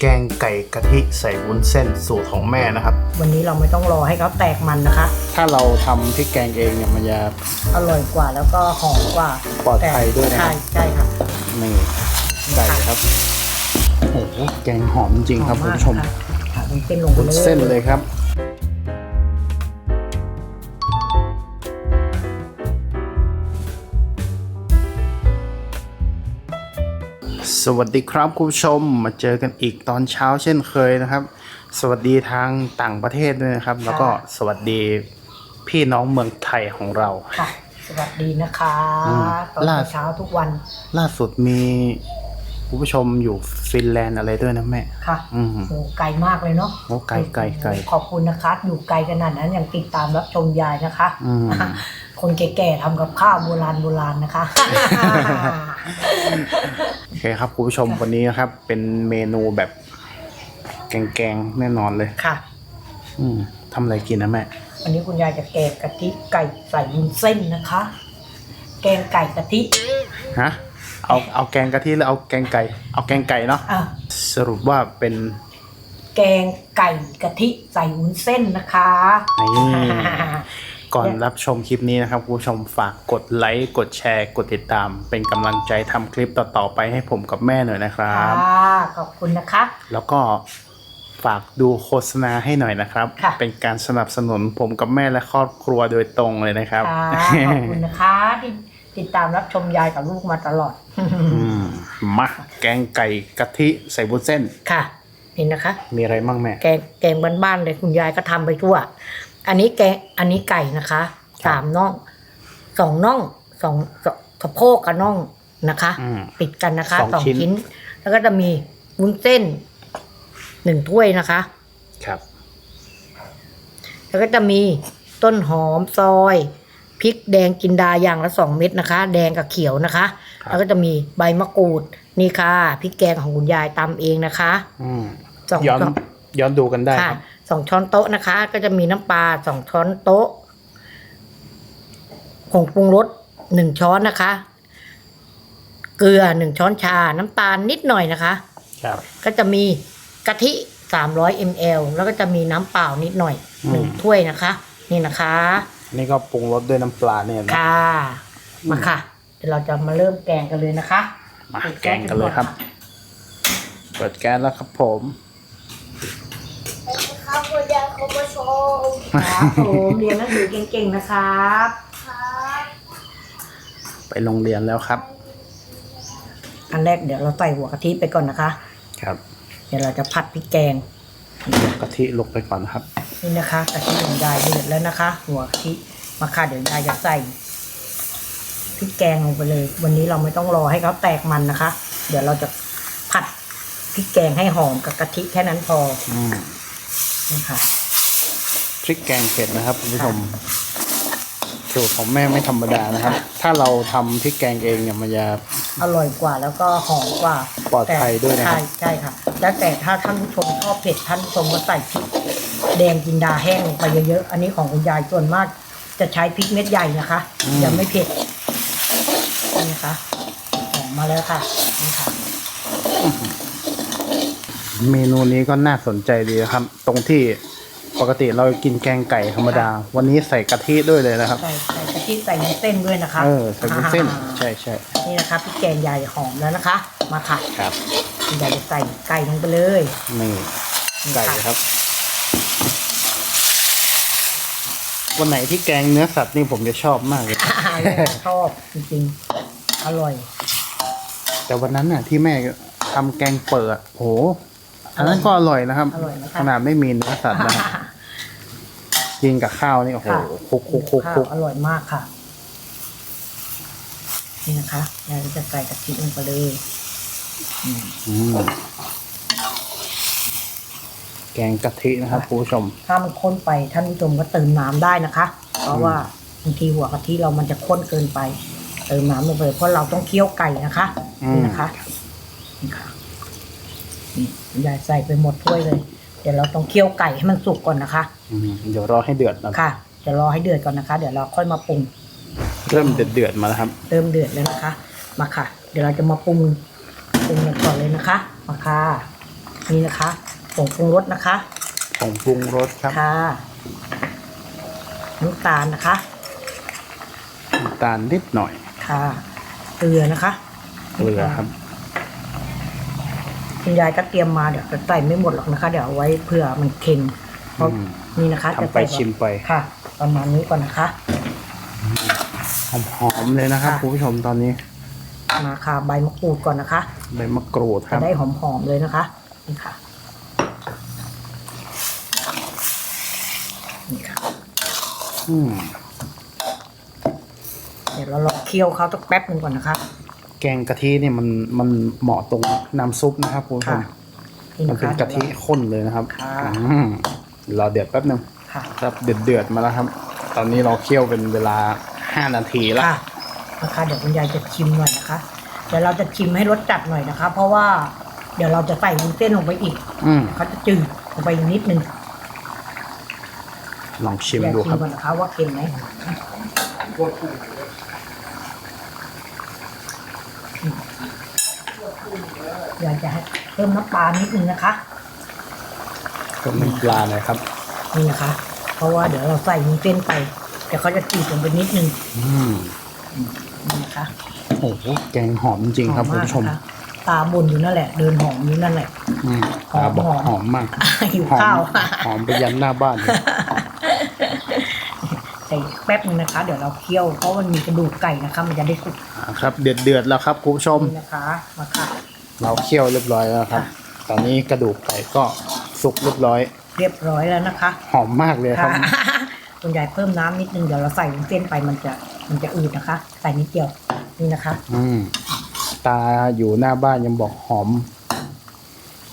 แกงไก่กะทิใส่วุ้นเส้นสูตรของแม่นะครับ วันนี้เราไม่ต้องรอให้เขาแตกมันนะคะ ถ้าเราทำพริกแกงเองเนี่ยมันจะ อร่อยกว่าแล้วก็หอมกว่าปลอดภัยด้วยนะครับใช่ใช่ค่ะ นี่ไก่ครับโอ้โหแกงหอมจริงครับหคุณอผู้ชมค่ะค่ะวุ้นเส้นลงไปวุ้นเลยเส้นเลยครับ สวัสดีครับคุณผู้ชมมาเจอกันอีกตอนเช้าเช่นเคยนะครับ สวัสดีทางต่างประเทศด้วยนะครับ แล้วก็สวัสดีพี่น้องเมืองไทยของเรา ค่ะ สวัสดีนะคะอืมตอนล่า เช้าทุกวันล่าสุดมีคุณผู้ชมอยู่ฟินแลนด์อะไรด้วยนะแม่ ค่ะอืม โอ้ไกลมากเลยเนาะโอ้ไกลไกลไกลขอบคุณนะคะ อยู่ไกลขนาดนั้นยังติดตามรับชมยายนะคะอืม คนแก่ๆทำกับข้าวโบราณโบราณนะคะ โอเคครับคุณผู้ชมวันนี้นะครับ เป็นเมนูแบบแกงๆแน่นอนเลย ค่ะ อืมทำอะไรกินนะแม่ วันนี้คุณยายจะแกงกะทิไก่ใส่วุ้นเส้นนะคะ แกงไก่กะทิฮะ เอาเอาแกงกะทิหรือเอาแกงไก่ เอาแกงไก่เนาะ อะสรุปว่าเป็นแกงไก่กะทิใส่วุ้นเส้นนะคะ นี่ ก่อนรับชมคลิปนี้นะครับคุณผู้ชมฝากกดไลค์กดแชร์ กดติดตาม เป็นกำลังใจทำคลิปต่อๆไปให้ผมกับแม่หน่อยนะครับ ค่ะขอบคุณนะคะ แล้วก็ฝากดูโฆษณาให้หน่อยนะครับ ค่ะ เป็นการสนับสนุนผมกับแม่และครอบครัวโดยตรงเลยนะครับ ค่ะขอบคุณนะคะที่ติดตามรับชมยายกับลูกมาตลอด อืมมาแกงไก่กะทิใส่บุนเส้น ค่ะ นี่นะคะ มีอะไรบ้างแม่ แกงแกงบ้านๆเลยคุณยายก็ทำไปทั่ว อันนี้แกงอันนี้ไก่นะคะครับสามน่องสองน่องสองสองสะโพกกับน่องนะคะอืมปิดกันนะคะสองชิ้น แล้วก็จะมีวุ้นเส้นหนึ่งถ้วยนะคะ ครับ แล้วก็จะมีต้นหอมซอยพริกแดงกินดาอย่างละสองเม็ดนะคะ แดงกับเขียวนะคะ ครับ แล้วก็จะมีใบมะกรูดนี่ค่ะพริกแกงของคุณยายตำเองนะคะ อืมสองย้อนช้อนย้อนดูกันได้คค่ะรับ สองช้อนโต๊ะนะคะ ก็จะมีน้ำปลาสองช้อนโต๊ะผงปรุงรสหนึ่งช้อนนะคะ เกลือหนึ่งช้อนชา น้ำตาลนิดหน่อยนะคะ ครับ ก็จะมีกะทิ300 ml แล้วก็จะมีน้ำเปล่านิดหน่อยอืมหนึ่งถ้วยนะคะ นี่นะคะ นี่ก็ปรุงรสด้วยน้ำปลาเนี่ยนะค่ะ มาค่ะ เดี๋ยวเราจะมาเริ่มแกงกันเลยนะคะมาปิดแกงกันเลยครับ เปิดแก๊สแล้วครับผม ครับคุณยายคุณผู้ชม ครับผมเรียนหนังสือเก่งๆนะครับครับ ไปโรงเรียนแล้วครับ อันแรกเดี๋ยวเราใส่หัวกะทิไปก่อนนะคะ ครับ เดี๋ยวเราจะผัดพริกแกงกะทิลงไปก่อนนะครับ นี่นะคะกะทิของยายเดือดแล้วนะคะ หัวกะทิมาค่ะเดี๋ยวยายจะใส่พริกแกงลงไปเลย วันนี้เราไม่ต้องรอให้เขาแตกมันนะคะ เดี๋ยวเราจะผัดพริกแกงให้หอมกับกะทิแค่นั้นพออืมนี่ค่ะพ ริกแกงเผ็ดนะครับคุณผู้ชมสูตรของแม่ไม่ธรรมดานะครับ ถ้าเราทำพริกแกงเองเนี่ยมันจะ อร่อยกว่าแล้วก็หอมกว่าปลอดภัยด้วยนะครับ ใช่ใช่ค่ะ แล้วแต่ถ้าท่านผู้ชมชอบเผ็ดท่านผู้ชมก็ใส่พริกแดงจินดาแห้งลงไปเยอะๆ อันนี้ของคุณยายส่วนมาก จะใช้พริกเม็ดใหญ่นะคะจะไม่เผ็ดนี่นะคะออกมาแล้วค่ะนี่ค่ะ เมนูนี้ก็น่าสนใจดีนะครับ ตรงที่ ปกติเรากินแกงไก่ธรรมดา วันนี้ใส่กะทิด้วยเลยนะครับ ใส่ใส่กะทิใส่เส้นด้วยนะคะเออใส่วุ้นเส้นอ่าใช่ใช่นี่นะคะพริกแกงใหญ่หอมแล้วนะคะ มาค่ะครับคุณยายจะใส่ไก่ลงไปเลยนี่นี่ไก่ค่ะครับ วันไหนที่แกงเนื้อสัตว์นี่ผมจะชอบมากเลยอ่าชอบจริงๆอร่อย แต่วันนั้นน่ะ ที่แม่ทำแกงเปิดโหอันนั้นก็อร่อยนะครับอร่อยนะคะขนาดไม่มีเนื้อสัตว์นะครับ กินกับข้าวนี่โอ้โหค่ะคลุกคลุกคลุกข้าคลุวกอร่อยมากค่ะ นี่นะคะยายก็จะใส่กะทิลงไปเลยอืมอืมแกงกะทินะครับคุณผู้ชม ถ้ามันข้นไปท่านผู้ชมก็เติมน้ำได้นะคะ เพราะว่าบางทีหัวกะทิเรามันจะข้นเกินไป เติมน้ำลงไปเพราะเราต้องเคี่ยวไก่นะคะอืม นี่นะคะนี่ค่ะนี่ยายใส่ไปหมดถ้วยเลย เดี๋ยวเราต้องเคี่ยวไก่ให้มันสุกก่อนนะคะ อืมเดี๋ยวรอให้เดือดนะค่ะ เดี๋ยวรอให้เดือดก่อนนะคะ เดี๋ยวเราค่อยมาปรุง เริ่มเดือดเดือดๆมาแล้วครับ เริ่มเดือดแล้วนะคะ มาค่ะ เดี๋ยวเราจะมาปรุงปรุงกันก่อนเลยนะคะ มาค่ะ นี่นะคะผงปรุงรสนะคะ ผงปรุงรสครับค่ะ น้ำตาลนะคะ น้ำตาลนิดหน่อยค่ะ เกลือนะคะเกลือครับ คุณยายก็เตรียมมาเดี๋ยวจะใส่ไม่หมดหรอกนะคะ เดี๋ยวเอาไว้เผื่อมันเค็มเพราะอืมนี่นะคะจะทำไปใส่แบบชิมไป ค่ะ ประมาณนี้ก่อนนะคะ หอมๆเลยนะครับค่ะ คุณผู้ชมตอนนี้มาค่ะใบมะกรูดก่อนนะคะใบมะกรูดคจะรับได้หอมๆเลยนะคะนี่ค่ะนี่ค่ะ อืมเดี๋ยวเราลองเคี่ยวเขาสักแป๊บหนึ่งก่อนนะคะ แกงกะทิเนี่ยมันมันเหมาะตรงน้ำซุปนะครับคุณผู้ชค่ะมนี่มันนะเป็นคะกะทิข้นเลยนะครับค่ะอืมรอเดือดแป๊บหนึงค่ะครับเดือดเดือดๆมาแล้วครับ ตอนนี้เราเคี่ยวเป็นเวลาห้านาทีแล้วค่ะนะคะเดี๋ยวคุณยายจะชิมหน่อยนะคะ เดี๋ยวเราจะชิมให้รสจัดหน่อยนะคะ เพราะว่าเดี๋ยวเราจะใส่วุ้นเส้นลงไปอีกอืมเขาจะจืดลงไปอีกนิดนึงลองชิมอยากดูชิครัมบก่อนนะคะว่าเค็มไหม อยากจะให้เพิ่มน้ำปลานิดนึงนะคะเพิ่มน้ำปลาหน่อยครับ นี่นะคะ เพราะว่าเดี๋ยวเราใส่วุ้นเส้นไปเดี๋ยวเขาจะจืดลงไปนิดนึงอืมนี่นะคะโอ้โหแกงหอมจริงครับหคุอณมากผู้ชมนะคะตาบนอยู่นั่นแหละ เดินหอมอยู่นั่นแหละอืมหอมตาบอกหอมหอมมากหิวหอข้ามวหอมไปยันหน้าบ้านเลยใส่แป๊บนึงนะคะ เดี๋ยวเราเคี่ยวเพราะมันมีกระดูกไก่นะคะ มันจะได้สุกอ่าครับ เดือดเดือดๆแล้วครับคุณผู้ชมนี่นะคะมาค่ะ เราเคี่ยวเรียบร้อยแล้วครับค่ะตอนนี้กระดูกไก่ก็สุกเรียบร้อย เรียบร้อยแล้วนะคะหอมมากเลยครับค่ะคุณยายเพิ่มน้ำนิดนึงเดี๋ยวเราใส่วุ้นเส้นไปมันจะมันจะอืดนะคะ ใส่นิดเดียวนี่นะคะ อืมตาอยู่หน้าบ้านยังบอกหอม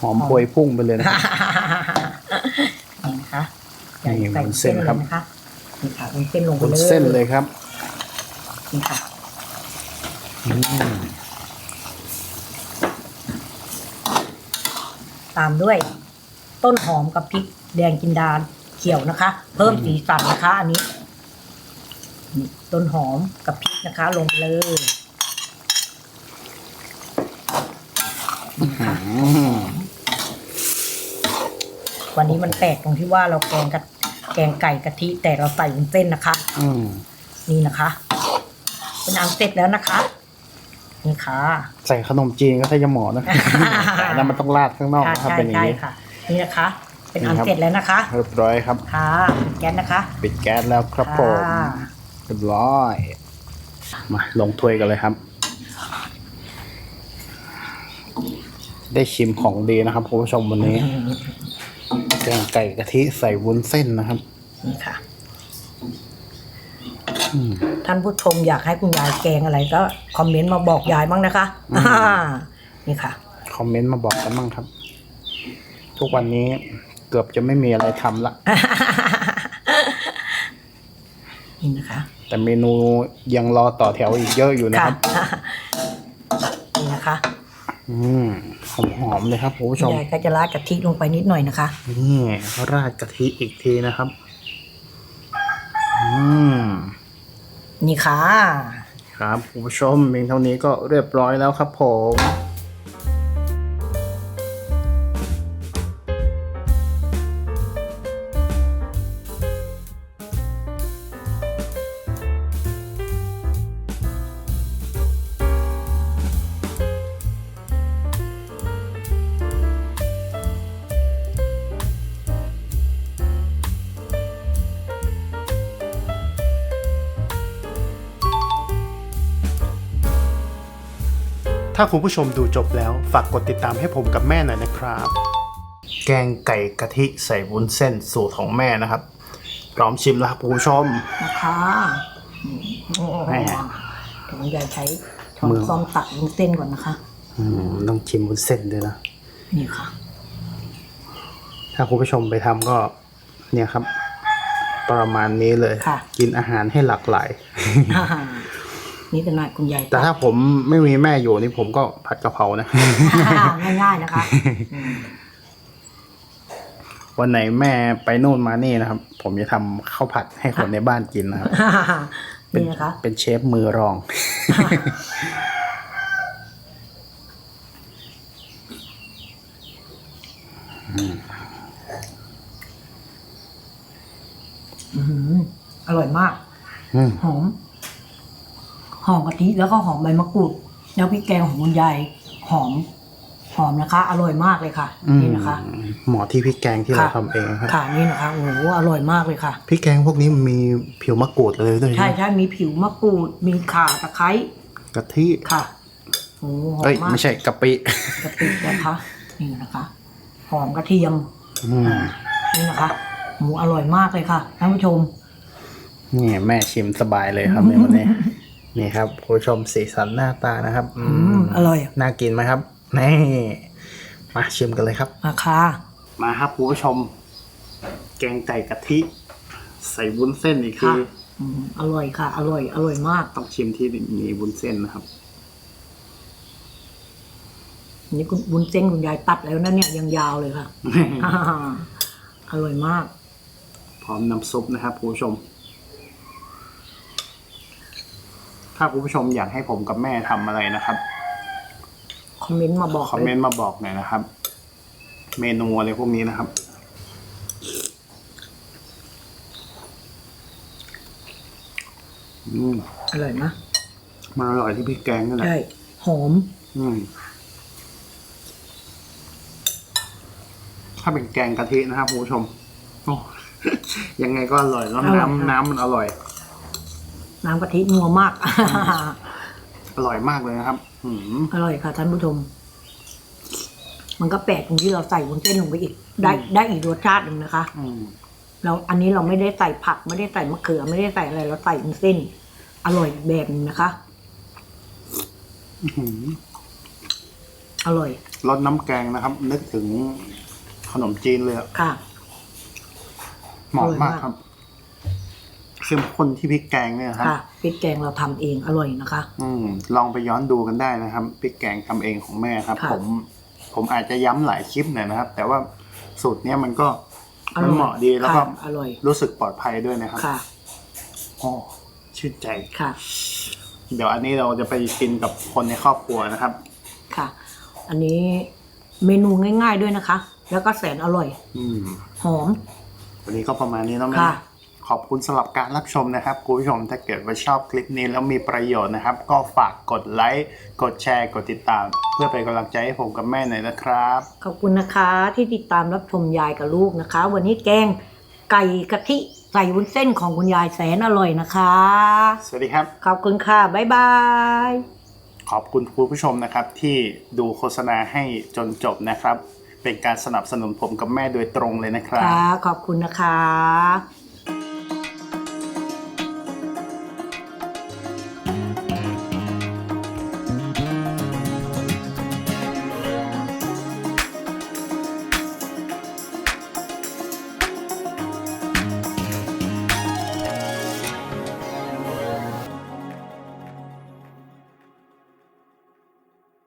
หอมหอมโพยพุ่งไปเลยนะครับ นี่นะคะนี่ยายใส่วุ้นเส้นครับลยนะคะนี่ค่ะวุ้นเส้นลงไปบนเลยเส้นเลยครับ นี่ค่ะ อืม ตามด้วย ต้นหอมกับพริกแดงจินดาเขียวนะคะ เพิ่มสีสันนะคะ อันนี้นี่ต้นหอมกับพริกนะคะ ลงไปเลยอืมวันนี้มันแปลกตรงที่ว่าเราแกงกับแกงไก่กะทิแต่เราใส่วุ้นเส้นนะคะอืมนี่นะคะเป็นอันเสร็จแล้วนะคะ นี่ค่ะใส่ขนมจีนก็ใช่ยาหมอนะแต่อันนั้นมันต้องราดข้างนอกค่ะนะครับใช่เป็นอย่างใช่นี้ค่ะ นี่นะคะ เป็นอันนี่ครับเสร็จแล้วนะคะ เรียบร้อยครับ ค่ะแก๊สนะคะ ปิดแก๊สแล้วครับผมค่ะเรียบร้อย มาลงถ้วยกันเลยครับ ได้ชิมของดีนะครับคุณผู้ชมวันนี้แกงไก่กะทิใส่วุ้นเส้นนะครับ นี่ค่ะอืม ท่านผู้ชมอยากให้คุณยายแกงอะไรก็คอมเมนต์มาบอกยายบ้างนะคะอืม อ่านี่ค่ะ คอมเมนต์มาบอกกันบ้างครับ ทุกวันนี้เกือบจะไม่มีอะไรทำละ นี่นะคะแต่เมนูยังรอต่อแถวอีกเยอะอยู่นะค่ะครับ นี่นะคะอืมหอมๆเลยครับคุณผู้ชคุณม ยายก็จะราดกะทิลงไปนิดหน่อยนะคะ นี่ราดกะทิอีกทีนะครับ อืม นี่ค่ะ ครับคุณผู้ชมเพียงเท่านี้ก็เรียบร้อยแล้วครับผม ถ้าคุณผู้ชมดูจบแล้ว ฝากกดติดตามให้ผมกับแม่หน่อยนะครับ แกงไก่กะทิใส่วุ้นเส้นสูตรของแม่นะครับ พร้อมชิมแล้วครับคุณผู้ชม นะคะแม่ เดี๋ยวคุณยายใช้ช้อมืนอซ้อมตักวุ้นเส้นก่อนนะคะ อืมต้องชิมวุ้นเส้นด้วยนะ นี่ค่ะ ถ้าคุณผู้ชมไปทำก็ เนี่ยครับ ประมาณนี้เลย ค่ะ กินอาหารให้หลากหลายนี่เป็ นหน้าคุณยายแต่ถ้าผมไม่มีแม่อยู่นี่ผมก็ผัดกะเพรานะ ง่ายๆนะคะอืมวันไหนแม่ไปนู่นมานี่นะครับ ผมจะทำข้าวผัดให้คนในบ้านกินนะครับเป็นนี่นะคะ เป็นเชฟมือรองออื้อหืออร่อยมาก อืม หอม หอมกะทิแล้วก็หอมใบมะกรูด แล้วพริกแกงของคุณยายหอม หอมนะคะ อร่อยมากเลยค่ะอืมนี่นะคะ หมอที่พริกแกงที่เราค่ะ ทำเองครับค่ะนี่นะคะโอ้โหอร่อยมากเลยค่ะ พริกแกงพวกนี้มันมีผิวมะกรูดเลยด้วยใช่ไหมใช่มีผิวมะกรูด มีข่าตะไคร้กะทิค่ะโอ้โหหอมเอ้ยมากไม่ใช่กะปิกะปินะคะ นี่นะคะ หอมกระเทียมอืมนี่นะคะหมูอร่อยมากเลยค่ะท่านผู้ชม นี่แม่ชิมสบายเลยครับในวันนี้ นี่ครับคุณผู้ชมสีสันหน้าตานะครับอือืมอร่อยน่ากินไหมครับนี่มาชิมกันเลยครับ มาค่ะมาครับคุณผู้ชม แกงไก่กะทิ ใส่วุ้นเส้นอีกทีค่ะอืมอร่อยค่ะ อร่อย อร่อยมาก ต้องชิมที่มีวุ้นเส้นนะครับ นี่คุณบุญเส้นคุณยายตัดแล้วนะเนี่ยยังยาวเลยค่ะอร่อยมาก พร้อมน้ำซุปนะครับคุณผู้ชม ถ้าคุณผู้ชมอยากให้ผมกับแม่ทำอะไรนะครับ คอมเมนต์มาบอกคอมเมนต์มาบอกหน่อยนะครับ เมนูอะไรพวกนี้นะครับ อืมอร่อยนะมันอร่อยที่พริกแกงนั่นแหละใช่หอม อืมถ้าเป็นแกงกะทินะครับคุณผู้ชมโอ้ยังไงก็อร่อยแล้วอร่อยครับน้ำน้ำมันอร่อย น้ำกะทินัวมาก อร่อยมากเลยนะครับอืมอร่อยค่ะท่านผู้ชม มันก็แปลกตรงที่เราใส่วุ้นเส้นลงไปอีก ได้ได้อีกรสชาติหนึ่งนะคะ อืมเราอันนี้เราไม่ได้ใส่ผัก ไม่ได้ใส่มะเขือ ไม่ได้ใส่อะไรเราใส่วุ้นเส้น อร่อยอีกแบบหนึงนะคะ อื้อหืออร่อยรสน้ำแกงนะครับ นึกถึงขนมจีนเลยอะค่ะ เหมาะอร่อยมากมากครับ เข้มข้นที่พริกแกงเนี่ยนะครับค่ะพริกแกงเราทำเองอร่อยนะคะ อืมลองไปย้อนดูกันได้นะครับพริกแกงทำเองของแม่ครับ ค่ะผม ผมอาจจะย้ำหลายคลิปหน่อยนะครับ แต่ว่าสูตรเนี้ยมันก็อมันร่อยเหมาะดีแล้วก็ค่ะอร่อย รู้สึกปลอดภัยด้วยนะครับค่ะโอ้ชื่นใจ ค่ะ เดี๋ยวอันนี้เราจะไปกินกับคนในครอบครัวนะครับ ค่ะ อันนี้เมนูง่าย ๆด้วยนะคะ แล้วก็แสนอร่อย อืม หอม วันนี้ก็ประมาณนี้เนาะแม่ค่ะ ขอบคุณสำหรับการรับชมนะครับคุณผู้ชมถ้าเกิดว่าชอบคลิปนี้แล้วมีประโยชน์นะครับ ก็ฝากกดไลค์กดแชร์ กดติดตาม เพื่อเป็นกำลังใจให้ผมกับแม่หน่อยนะครับ ขอบคุณนะคะที่ติดตามรับชมยายกับลูกนะคะ วันนี้แกงไก่กะทิใส่วุ้นเส้นของคุณยายแสนอร่อยนะคะ สวัสดีครับ ขอบคุณค่ะ บ๊ายบาย ขอบคุณคุณผู้ชมนะครับ ที่ดูโฆษณาให้จนจบนะครับ เป็นการสนับสนุนผมกับแม่โดยตรงเลยนะครับ ค่ะ ขอบคุณนะคะ